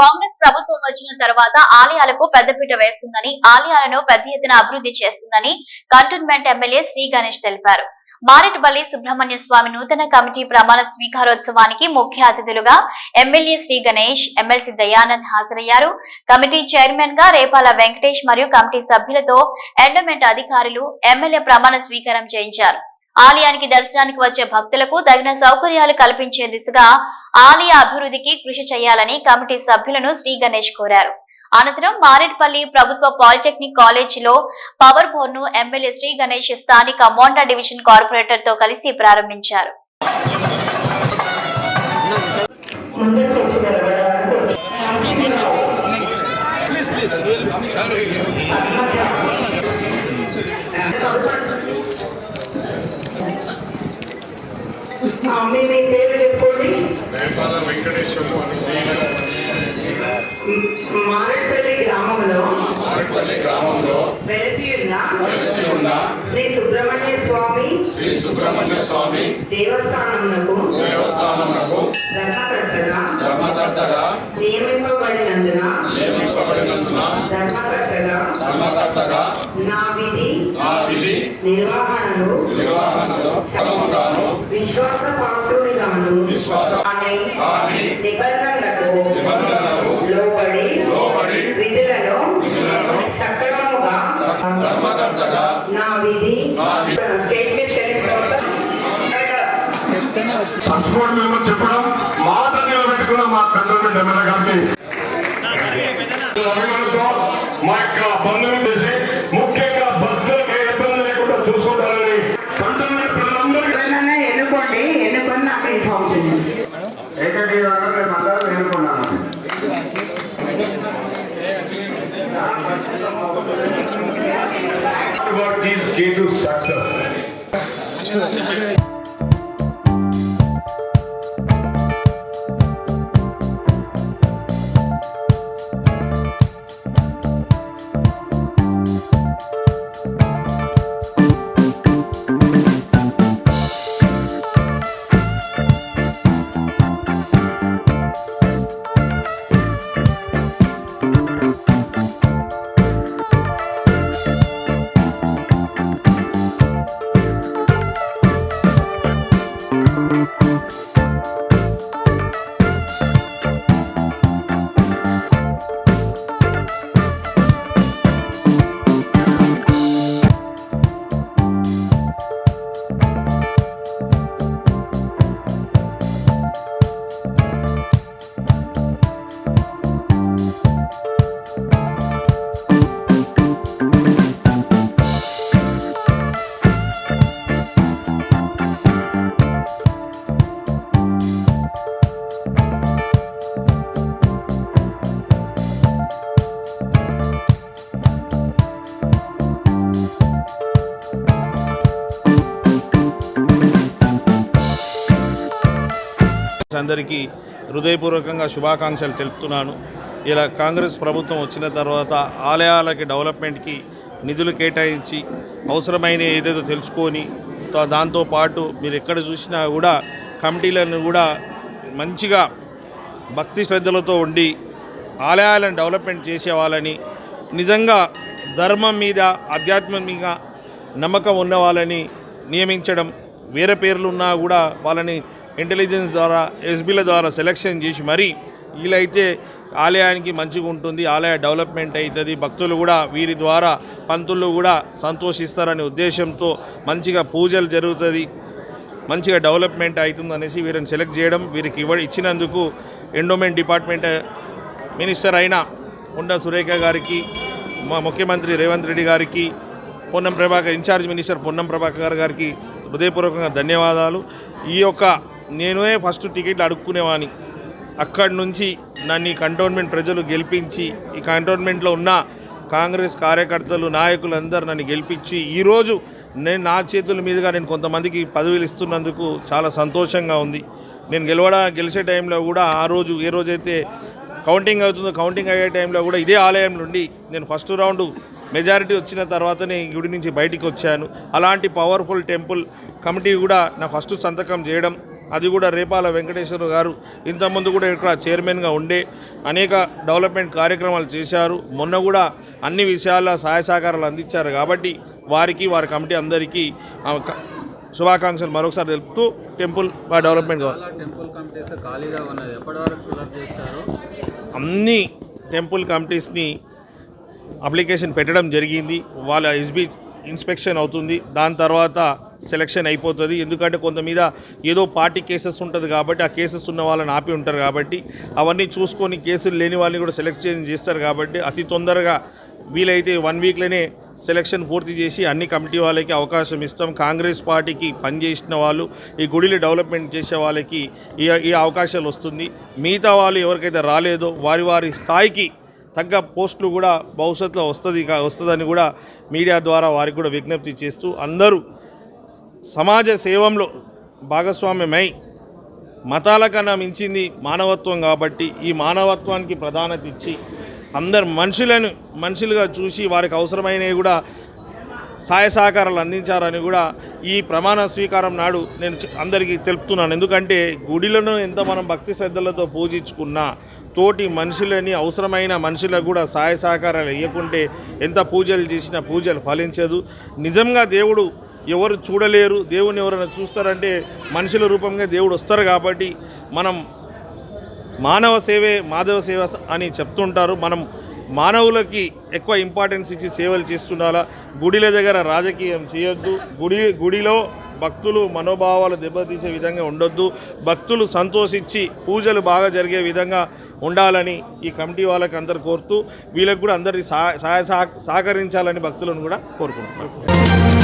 కాంగ్రెస్ ప్రభుత్వం వచ్చిన తర్వాత ఆలయాలకు పెద్దపీట వేస్తుందని ఆలయాలను పెద్ద ఎత్తున అభివృద్ధి చేస్తుందని కంటోన్మెంట్ ఎమ్మెల్యే శ్రీ గణేష్ తెలిపారు. మారెట్పల్లి సుబ్రహ్మణ్య స్వామి నూతన కమిటీ ప్రమాణ స్వీకారోత్సవానికి ముఖ్య అతిథులుగా ఎమ్మెల్యే శ్రీ గణేష్ ఎమ్మెల్సీ దయానంద్ హాజరయ్యారు. కమిటీ చైర్మన్గా రేపాల వెంకటేష్ మరియు కమిటీ సభ్యులతో ఎండోమెంట్ అధికారులు ఎమ్మెల్యే ప్రమాణ స్వీకారం చేయించారు. ఆలయానికి దర్శనానికి వచ్చే భక్తులకు తగిన సౌకర్యాలు కల్పించే దిశగా ఆలయ అభివృద్ధికి కృషి చేయాలని కమిటీ సభ్యులను శ్రీ గణేష్ కోరారు. అనంతరం మారేట్పల్లి ప్రభుత్వ పాలిటెక్నిక్ కాలేజీలో పవర్ బోర్డ్ను ఎమ్మెల్యే శ్రీ గణేష్ స్థానిక మోండా డివిజన్ కార్పొరేటర్తో కలిసి ప్రారంభించారు. అని నేను మారేపల్లి గ్రామంలో ఆరిపల్లి గ్రామంలో వెలసి ఉన్న కలిసి ఉన్న శ్రీ సుబ్రహ్మణ్య స్వామి శ్రీ సుబ్రహ్మణ్య స్వామి దేవస్థానమునకు దేవస్థానమునకు ధర్మకర్తగా ధర్మకర్తగా నియమింపబడినందున నియమింపబడినందున ధర్మకర్తగా ధర్మకర్తగా నా విధి నా విధి నిర్వహణలో ఫలముగాను విశ్వాస పాత్రుడిగాను. విశ్వాస నిబంధనలకు లోబడి విధులను సక్రమముగా నా విధి చెప్పడం మాట నిలబెట్టుకున్న మా కంటోన్మెంట్ ఎమ్మెల్యే గారికి. మా యొక్క బంధువులు చేసి ముఖ్యంగా భక్తులకు ఏ ఇబ్బంది లేకుండా చూసుకుంటారని しく。అందరికీ హృదయపూర్వకంగా శుభాకాంక్షలు తెలుపుతున్నాను. ఇలా కాంగ్రెస్ ప్రభుత్వం వచ్చిన తర్వాత ఆలయాలకి డెవలప్మెంట్కి నిధులు కేటాయించి అవసరమైన ఏదేదో తెలుసుకొని దాంతోపాటు మీరు ఎక్కడ చూసినా కూడా కమిటీలను కూడా మంచిగా భక్తి శ్రద్ధలతో ఉండి ఆలయాలను డెవలప్మెంట్ చేసేవాళ్ళని నిజంగా ధర్మం మీద ఆధ్యాత్మం మీద నమ్మకం ఉన్న వాళ్ళని నియమించడం వేరే పేర్లు ఉన్నా కూడా వాళ్ళని ఇంటెలిజెన్స్ ద్వారా ఎస్బీల ద్వారా సెలెక్షన్ చేసి మరీ వీలైతే ఆలయానికి మంచిగా ఉంటుంది ఆలయ డెవలప్మెంట్ అవుతుంది. భక్తులు కూడా వీరి ద్వారా పంతులు కూడా సంతోషిస్తారనే ఉద్దేశంతో మంచిగా పూజలు జరుగుతుంది. మంచిగా డెవలప్మెంట్ అవుతుంది అనేసి వీరిని సెలెక్ట్ చేయడం వీరికి ఇవ్వ ఇచ్చినందుకు ఎండోమెంట్ డిపార్ట్మెంట్ మినిస్టర్ అయిన ఉండ సురేఖ గారికి మా ముఖ్యమంత్రి రేవంత్ రెడ్డి గారికి పొన్నం ప్రభాకర్ ఇన్ఛార్జ్ మినిస్టర్ పొన్నం ప్రభాకర్ గారికి హృదయపూర్వకంగా ధన్యవాదాలు. ఈ యొక్క నేనే ఫస్ట్ టికెట్లు అడుక్కునేవాని అక్కడి నుంచి నన్ను ఈ కంటోన్మెంట్ ప్రజలు గెలిపించి ఈ కంటోన్మెంట్లో ఉన్న కాంగ్రెస్ కార్యకర్తలు నాయకులందరూ నన్ను గెలిపించి ఈరోజు నేను నా చేతుల మీదుగా నేను కొంతమందికి పదవులు ఇస్తున్నందుకు చాలా సంతోషంగా ఉంది. నేను గెలవడ గెలిచే టైంలో కూడా ఆ రోజు ఏ రోజైతే కౌంటింగ్ అవుతుందో కౌంటింగ్ అయ్యే టైంలో కూడా ఇదే ఆలయం నుండి నేను ఫస్ట్ రౌండ్ మెజారిటీ వచ్చిన తర్వాతనే ఈ గుడి నుంచి బయటికి వచ్చాను. అలాంటి పవర్ఫుల్ టెంపుల్ కమిటీ కూడా నా ఫస్ట్ సంతకం చేయడం అది కూడా రేపాల వెంకటేశ్వర గారు. ఇంతకుముందు కూడా ఇక్కడ చైర్మన్గా ఉండే అనేక డెవలప్మెంట్ కార్యక్రమాలు చేశారు. మొన్న కూడా అన్ని విషయాల సహాయ సహకారాలు అందించారు కాబట్టి వారికి వారి కమిటీ అందరికీ శుభాకాంక్షలు మరొకసారి తెలుపుతూ టెంపుల్ డెవలప్మెంట్ అన్ని టెంపుల్ కమిటీస్ని అప్లికేషన్ పెట్టడం జరిగింది. వాళ్ళ ఎస్బీ ఇన్స్పెక్షన్ అవుతుంది. దాని తర్వాత సెలక్షన్ అయిపోతుంది. ఎందుకంటే కొంత మీద ఏదో పార్టీ కేసెస్ ఉంటుంది కాబట్టి ఆ కేసెస్ ఉన్న వాళ్ళని ఆపి ఉంటారు కాబట్టి అవన్నీ చూసుకొని కేసులు లేని వాళ్ళని కూడా సెలెక్ట్ చేస్తారు కాబట్టి అతి తొందరగా వీలైతే వన్ వీక్లోనే సెలక్షన్ పూర్తి చేసి అన్ని కమిటీ వాళ్ళకి అవకాశం ఇస్తాం. కాంగ్రెస్ పార్టీకి పనిచేసిన వాళ్ళు ఈ గుడిలు డెవలప్మెంట్ చేసే వాళ్ళకి ఈ ఈ అవకాశాలు వస్తుంది. మిగతా వాళ్ళు ఎవరికైతే రాలేదో వారి వారి స్థాయికి తగ్గ పోస్టులు కూడా భవిష్యత్తులో వస్తుంది వస్తుందని కూడా మీడియా ద్వారా వారికి కూడా విజ్ఞప్తి చేస్తూ అందరూ సమాజ సేవంలో భాగస్వామ్యమై మతాల కన్నా మించింది మానవత్వం కాబట్టి ఈ మానవత్వానికి ప్రాధాన్యత ఇచ్చి అందరు మనుషులను మనుషులుగా చూసి వారికి అవసరమైనవి కూడా సహాయ సహకారాలు అందించారని కూడా ఈ ప్రమాణ స్వీకారం నాడు నేను అందరికీ తెలుపుతున్నాను. ఎందుకంటే గుడిలను ఎంత మనం భక్తి శ్రద్ధలతో పూజించుకున్నా తోటి మనుషులని అవసరమైన మనుషులకు కూడా సహాయ సహకారాలు ఇవ్వకుంటే ఎంత పూజలు చేసినా పూజలు ఫలించదు. నిజంగా దేవుడు ఎవరు చూడలేరు దేవుని ఎవరైనా చూస్తారంటే మనుషుల రూపంగా దేవుడు వస్తారు కాబట్టి మనం మానవ సేవే మాధవ సేవ అని చెప్తుంటారు. మనం మానవులకి ఎక్కువ ఇంపార్టెన్స్ ఇచ్చి సేవలు చేస్తుండాలా? గుడిల దగ్గర రాజకీయం చేయొద్దు. గుడి గుడిలో భక్తులు మనోభావాలు దెబ్బతీసే విధంగా ఉండొద్దు. భక్తులు సంతోషించి పూజలు బాగా జరిగే విధంగా ఉండాలని ఈ కమిటీ వాళ్ళకి అందరు కోరుతూ వీళ్ళకి కూడా అందరి సహాయ సహకరించాలని భక్తులను కూడా కోరుకుంటున్నాను